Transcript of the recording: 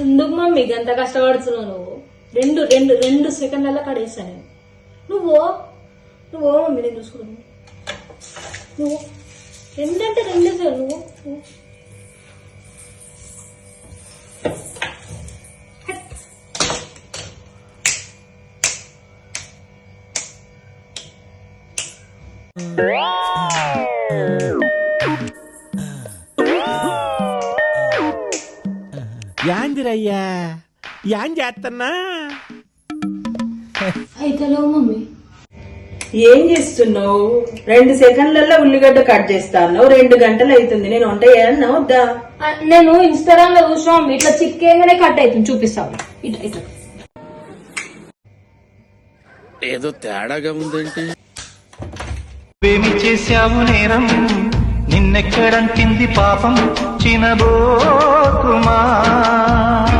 ఎందుకు మమ్మీ ఎంత కష్టపడుతున్నావు నువ్వు? రెండు రెండు రెండు సెకండ్లలో కడేసా నేను. నువ్వు నువ్వు మమ్మీ నేను చూసుకున్నాను నువ్వు రెండంటే రెండే సార్ నువ్వు నువ్వు. యాందిరయ్యా. యాన్ చేస్తున్నా మమ్మీ. ఏం చేస్తున్నావు? రెండు సెకండ్లలో ఉల్లిగడ్డ కట్ చేస్తాను రెండు గంటలు అవుతుంది. నేను వంట చేయన్నా వద్దా? నేను ఇన్స్టాగ్రామ్లో చూసిన మమ్మీ. ఇట్లా చిక్కేగానే కట్ అవుతుంది. చూపిస్తాను ఇట్లా ఇట్లా. ఏదో తేడాగా ఉందేంటి? ఏమి చేశావు నేరం? నిన్నెక్కడంటింది పాపం? చినబోకుమా